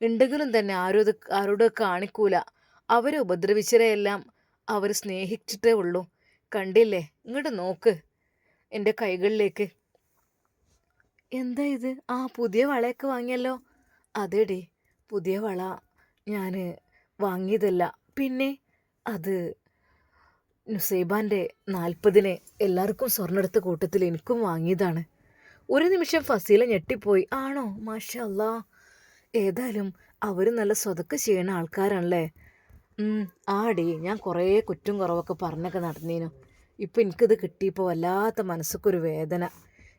ഉണ്ടെങ്കിലും തന്നെ ആരോ ആരോട് കാണിക്കൂല. അവരെ ഉപദ്രവിച്ചവരെയെല്ലാം അവർ സ്നേഹിച്ചിട്ടേ ഉള്ളൂ. കണ്ടില്ലേ? ഇങ്ങോട്ട് നോക്ക്. എന്റെ കൈകളിലേക്ക്. എന്താ ഇത്? ആ പുതിയ വളയൊക്കെ വാങ്ങിയല്ലോ? അതെടി പുതിയ വള ഞാൻ വാങ്ങിയതല്ല. പിന്നെ അത് നുസൈബാന്റെ നാൽപ്പതിന് എല്ലാവർക്കും സ്വർണെടുത്ത കൂട്ടത്തിൽ എനിക്കും വാങ്ങിയതാണ്. ഒരു നിമിഷം ഫസീല ഞെട്ടിപ്പോയി. ആണോ? മാഷ അല്ലാ ഏതായാലും അവർ നല്ല സ്വതക്ക് ചെയ്യണ ആൾക്കാരാണല്ലേ? ആടി ഞാൻ കുറേ കുറ്റും കുറവൊക്കെ പറഞ്ഞൊക്കെ നടന്നീനു. ഇപ്പം എനിക്കിത് കിട്ടിയപ്പോൾ വല്ലാത്ത മനസ്സൊക്കൊരു വേദന.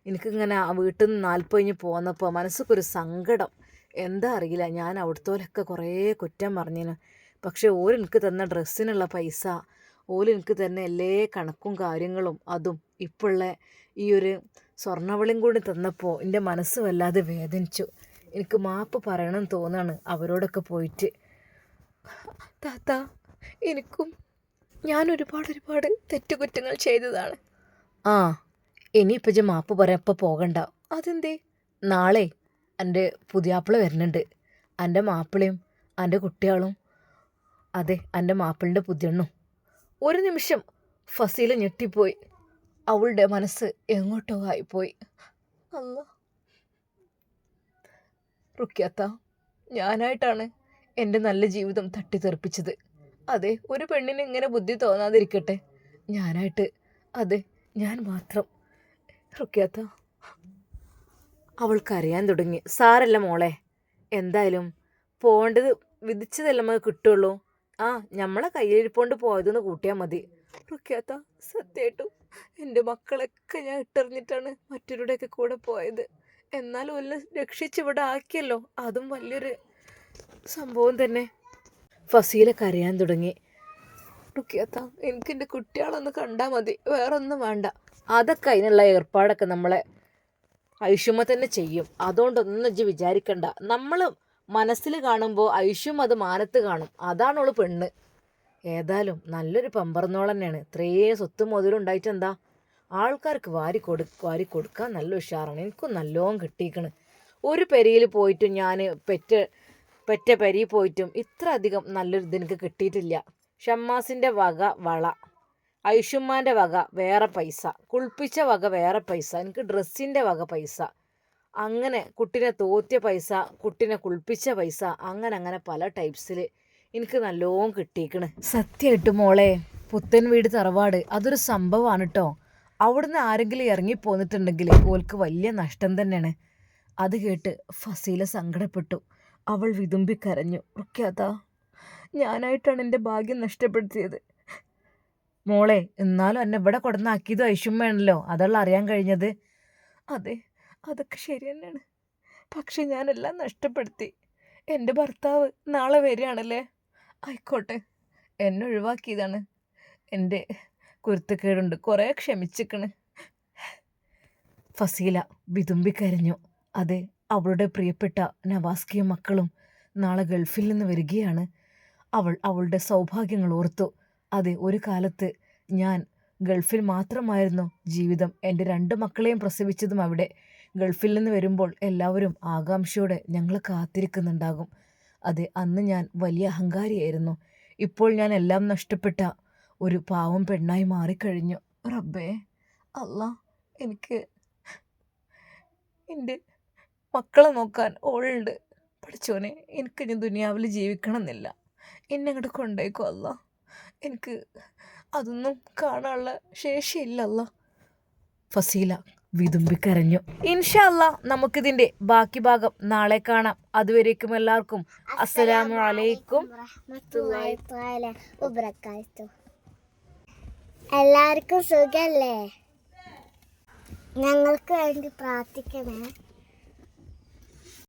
എനിക്കിങ്ങനെ ആ വീട്ടിൽ നിന്ന് നാൽപ്പതിഞ്ഞ് പോന്നപ്പോൾ മനസ്സൊക്കൊരു സങ്കടം. എന്താ അറിയില്ല ഞാൻ അവിടുത്തോലൊക്കെ കുറേ കുറ്റം പറഞ്ഞേനു. പക്ഷേ ഓര് എനിക്ക് തന്ന ഡ്രസ്സിനുള്ള പൈസ ഓൽ എനിക്ക് തന്നെ എല്ലാ കണക്കും കാര്യങ്ങളും അതും ഇപ്പോഴുള്ള ഈ ഒരു സ്വർണവളിയും കൂടി തന്നപ്പോൾ എന്റെ മനസ്സ് വല്ലാതെ വേദനിച്ചു. എനിക്ക് മാപ്പ് പറയണം തോന്നാണ് അവരോടൊക്കെ പോയിട്ട്. താത്ത എനിക്കും ഞാൻ ഒരുപാട് ഒരുപാട് തെറ്റുകുറ്റങ്ങൾ ചെയ്തതാണ്. ആ ഇനിയിപ്പോൾ ഇജ്ജ് മാപ്പ് പറയാപ്പോൾ പോകണ്ട. അതെന്തേ? നാളെ എന്റെ പുതിയാപ്പിള വരുന്നുണ്ട്. എന്റെ മാപ്പിളയും എന്റെ കുട്ടികളും അതെ എന്റെ മാപ്പിളിന്റെ പുതിയണ്ണും. ഒരു നിമിഷം ഫസീല ഞെട്ടിപ്പോയി. അവളുടെ മനസ്സ് എങ്ങോട്ടോ ആയിപ്പോയി. അല്ല റുക്കിയാത്ത ഞാനായിട്ടാണ് എന്റെ നല്ല ജീവിതം തട്ടിത്തെറിപ്പിച്ചത്. അതെ ഒരു പെണ്ണിന് ഇങ്ങനെ ബുദ്ധി തോന്നാതിരിക്കട്ടെ? ഞാനായിട്ട്. അതെ ഞാൻ മാത്രം. റുക്യാത്ത അവൾക്കറിയാൻ തുടങ്ങി. സാറല്ല മോളെ. എന്തായാലും പോകേണ്ടത് വിധിച്ചതല്ല നമുക്ക് കിട്ടുള്ളൂ. ആ നമ്മളെ കയ്യിലിരിപ്പോണ്ട് പോയതെന്ന് കൂട്ടിയാൽ മതി. റുക്യാത്ത സത്യമായിട്ടും എന്റെ മക്കളൊക്കെ ഞാൻ ഇട്ടെറിഞ്ഞിട്ടാണ് മറ്റൊരുടെയൊക്കെ കൂടെ പോയത്. എന്നാലും ഒന്ന് രക്ഷിച്ചിവിടെ ആക്കിയല്ലോ. അതും വലിയൊരു സംഭവം തന്നെ. ഫസീല കരയാൻ തുടങ്ങി. റുക്കിയത്ത എനിക്ക് എന്റെ കുട്ടികളൊന്ന് കണ്ടാൽ മതി. വേറൊന്നും വേണ്ട. അതൊക്കെ അതിനുള്ള ഏർപ്പാടൊക്കെ നമ്മളെ ഐഷുമ തന്നെ ചെയ്യും. അതുകൊണ്ടൊന്നും ഇജ്ജ് വിചാരിക്കണ്ട. നമ്മൾ മനസ്സിൽ കാണുമ്പോൾ ഐഷും അത് മാനത്ത് കാണും. അതാണോൾ പെണ്ണ്. ഏതായാലും നല്ലൊരു പമ്പറന്നോൾ തന്നെയാണ് ഇത്രയും സ്വത്ത് മുതലുണ്ടായിട്ട് എന്താ ആൾക്കാർക്ക് വാരി കൊടു വാരി കൊടുക്കാൻ നല്ല ഉഷാറാണ്. എനിക്കും നല്ലോണം കിട്ടിയിക്കണ് ഒരു പെരയിൽ പോയിട്ടും ഞാൻ പെറ്റ പെറ്റ പെരി പോയിട്ടും ഇത്ര അധികം നല്ലൊരു ഇത് എനിക്ക് കിട്ടിയിട്ടില്ല. ഷമ്മാസിന്റെ വക വള ഐഷുമ്മാന്റെ വക വേറെ പൈസ കുളിപ്പിച്ച വക വേറെ പൈസ എനിക്ക് ഡ്രസ്സിന്റെ വക പൈസ അങ്ങനെ കുട്ടിനെ തോറ്റിയ പൈസ കുട്ടിനെ കുളിപ്പിച്ച പൈസ അങ്ങനെ അങ്ങനെ പല ടൈപ്സിൽ എനിക്ക് നല്ലോണം കിട്ടിയിക്കണ്. സത്യമായിട്ട് മോളെ പുത്തൻ വീട് തറവാട് അതൊരു സംഭവമാണ് കേട്ടോ അവിടുന്ന് ആരെങ്കിലും ഇറങ്ങി പോന്നിട്ടുണ്ടെങ്കിൽ ഓൾക്ക് വലിയ നഷ്ടം തന്നെയാണ്. അത് കേട്ട് ഫസീല സങ്കടപ്പെട്ടു. അവൾ വിതുമ്പി കരഞ്ഞു. റുക്കാതാ ഞാനായിട്ടാണ് എന്റെ ഭാഗ്യം നഷ്ടപ്പെടുത്തിയത്. മോളെ എന്നാലും എന്നെ ഇവിടെ കൊടുന്നാക്കിയത് ഐഷുമ്മയാണല്ലോ അതുള്ള അറിയാൻ കഴിഞ്ഞത്? അതെ അതൊക്കെ ശരി തന്നെയാണ്. പക്ഷെ ഞാനെല്ലാം നഷ്ടപ്പെടുത്തി. എന്റെ ഭർത്താവ് നാളെ വരികയാണല്ലേ? ആയിക്കോട്ടെ. എന്നെ ഒഴിവാക്കിയതാണ്. എന്റെ കുരുത്തക്കേടുണ്ട് കുറേ ക്ഷമിച്ചിക്കണ്. ഫസീല വിതുമ്പിക്കരഞ്ഞു അതെ അവളുടെ പ്രിയപ്പെട്ട നവാസ്കിയും മക്കളും നാളെ ഗൾഫിൽ നിന്ന് വരികയാണ്. അവൾ അവളുടെ സൗഭാഗ്യങ്ങൾ ഓർത്തു. അതെ ഒരു കാലത്ത് ഞാൻ ഗൾഫിൽ മാത്രമായിരുന്നു ജീവിതം. എന്റെ രണ്ട് മക്കളെയും പ്രസവിച്ചതും അവിടെ. ഗൾഫിൽ നിന്ന് വരുമ്പോൾ എല്ലാവരും ആകാംക്ഷയോടെ ഞങ്ങളെ കാത്തിരിക്കുന്നുണ്ടാകും. അതെ അന്ന് ഞാൻ വലിയ അഹങ്കാരിയായിരുന്നു. ഇപ്പോൾ ഞാൻ എല്ലാം നഷ്ടപ്പെട്ട ഒരു പാവം പെണ്ണായി മാറിക്കഴിഞ്ഞു. റബ്ബേ അല്ല എനിക്ക് എന്റെ മക്കളെ നോക്കാൻ ഓൾഡ് പഠിച്ചോനെ എനിക്ക് ഇനി ദുനിയാവിൽ ജീവിക്കണം എന്നില്ല എന്നെ അങ്ങോട്ട് കൊണ്ടേക്കോ അല്ല. എനിക്ക് അതൊന്നും കാണാനുള്ള ശേഷിയില്ലല്ല. ഫസീല വിതുമ്പിക്കരഞ്ഞു ഇൻഷല്ല നമുക്കിതിന്റെ ബാക്കി ഭാഗം നാളെ കാണാം. അതുവരേക്കും എല്ലാവർക്കും അസ്സലാമു അലൈക്കും. എല്ലാവർക്കും സുഖല്ലേ? ഞങ്ങൾക്ക് വേണ്ടി പ്രാർത്ഥിക്കണേ.